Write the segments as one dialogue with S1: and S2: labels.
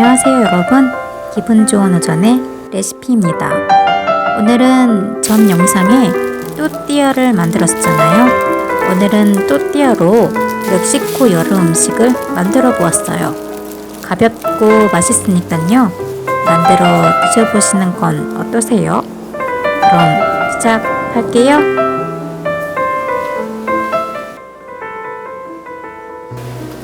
S1: 안녕하세요 여러분. 기분 좋은 오전의 레시피입니다. 오늘은 전 영상에 또띠아를 만들었잖아요. 오늘은 또띠아로 멕시코 여름 음식을 만들어 보았어요. 가볍고 맛있으니까요. 만들어 드셔보시는 건 어떠세요? 그럼 시작할게요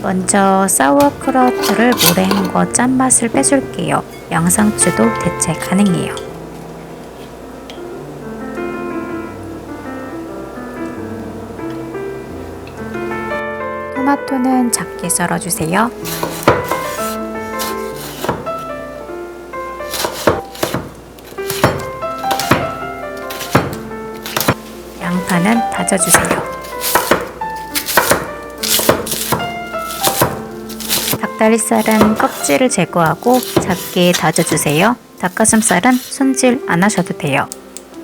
S1: 먼저 사워크라우트를 물에 헹궈 짠맛을 빼줄게요. 양상추도 대체 가능해요. 토마토는 작게 썰어주세요. 양파는 다져주세요. 닭다리살은 껍질을 제거하고 작게 다져주세요. 닭가슴살은 손질 안 하셔도 돼요.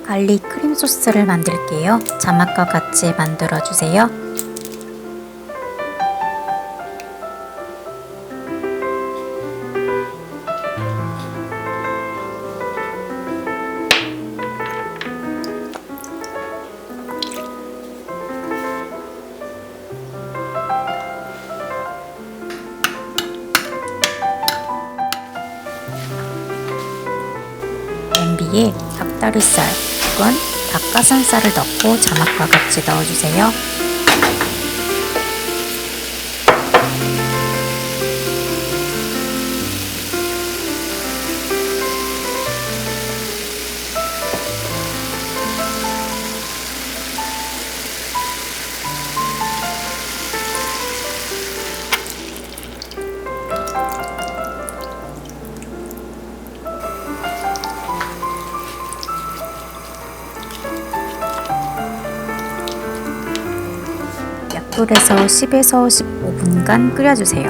S1: 갈릭 크림 소스를 만들게요. 자막과 같이 만들어주세요. 냄비에 닭다리살 혹은 닭가슴살을 넣고 자막과 같이 넣어주세요. 불에서 10에서 15분간 끓여주세요.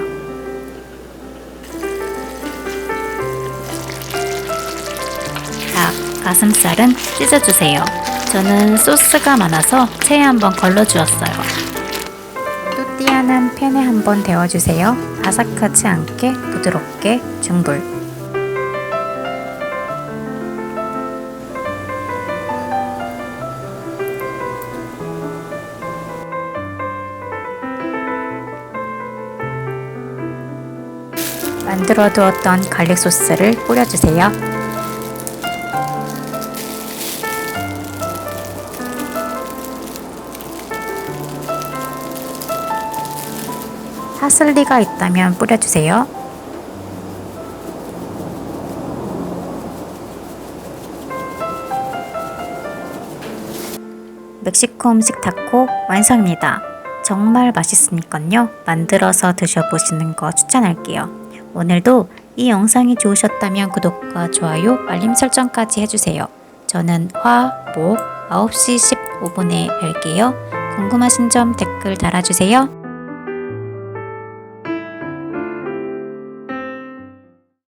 S1: 닭, 가슴살은 찢어주세요. 저는 소스가 많아서 체에 한번 걸러주었어요. 또띠아는 팬에 한번 데워주세요. 바삭하지 않게 부드럽게 중불. 만들어 두었던 갈릭 소스를 뿌려주세요. 파슬리가 있다면 뿌려주세요. 멕시코 음식 타코 완성입니다. 정말 맛있으니까요. 만들어서 드셔보시는 거 추천할게요. 오늘도 이 영상이 좋으셨다면 구독과 좋아요, 알림 설정까지 해주세요. 저는 화, 목 9시 15분에 뵐게요. 궁금하신 점 댓글 달아주세요.